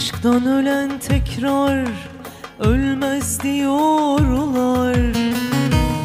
Aşktan ölen tekrar ölmez diyorlar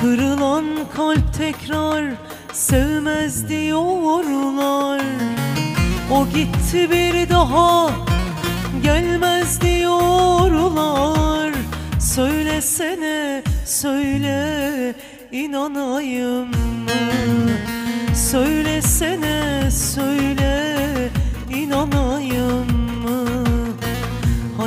Kırılan kalp tekrar sevmez diyorlar O gitti bir daha gelmez diyorlar Söylesene söyle inanayım mı? Söylesene söyle inanayım?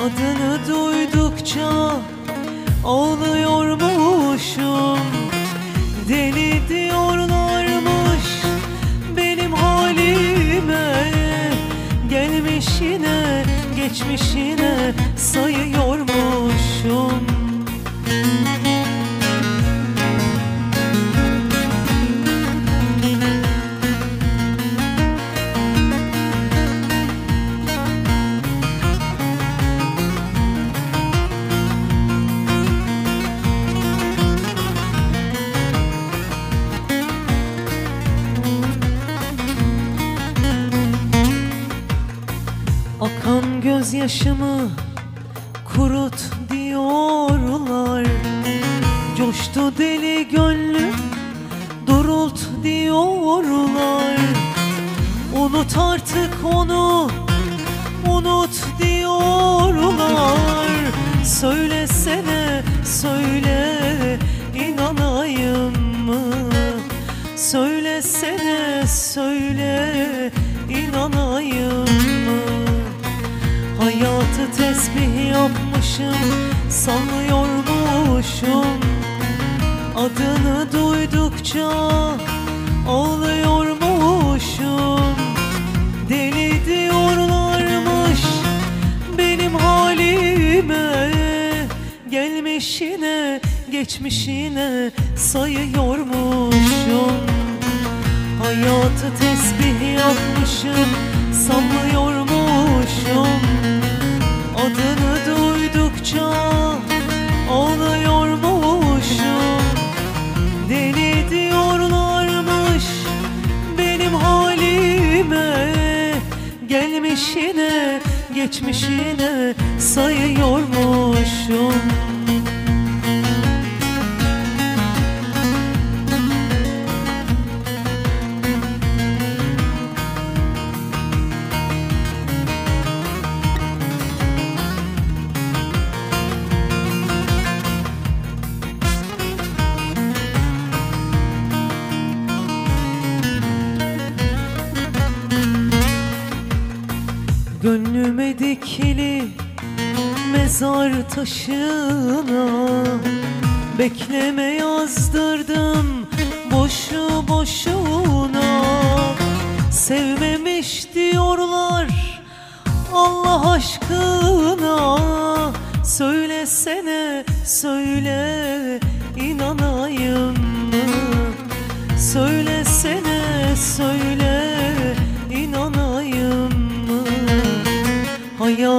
Adını duydukça ağlıyormuşum. Deli diyorlarmış benim halime. Gelmişine geçmişine sayıyormuşum gözyaşımı kurut diyorlar. Coştu deli gönlüm durult diyorlar. Unut artık onu unut diyorlar. Söylesene söyle inanayım mı? Söylesene söyle inanayım mı Hayatı tesbih yapmışım Sallıyormuşum Adını duydukça Ağlıyormuşum. Deli diyorlarmış Benim halime Gelmişine geçmişine sayıyormuşum. Hayatı tesbih yapmışım Sallıyormuşum Adını duydukça Ağlıyormuşum Deli diyorlarmış Benim halime. Gelmişine geçmişine sayıyormuşum dikili mezar taşına Bekleme yazdırdım boşu boşuna. Sevmemiş diyorlar Allah aşkına. Söylesene söyle inanayım. Mı Söylesene söyle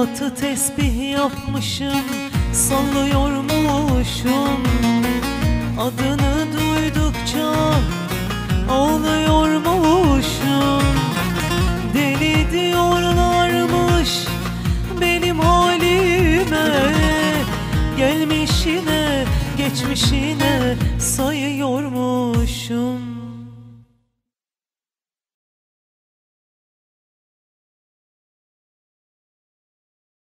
Hayatı tesbih yapmışım Sallıyormuşum Adını duydukça Ağlıyormuşum Deli diyorlarmış Benim halime. Gelmişine geçmişine sayıyormuşum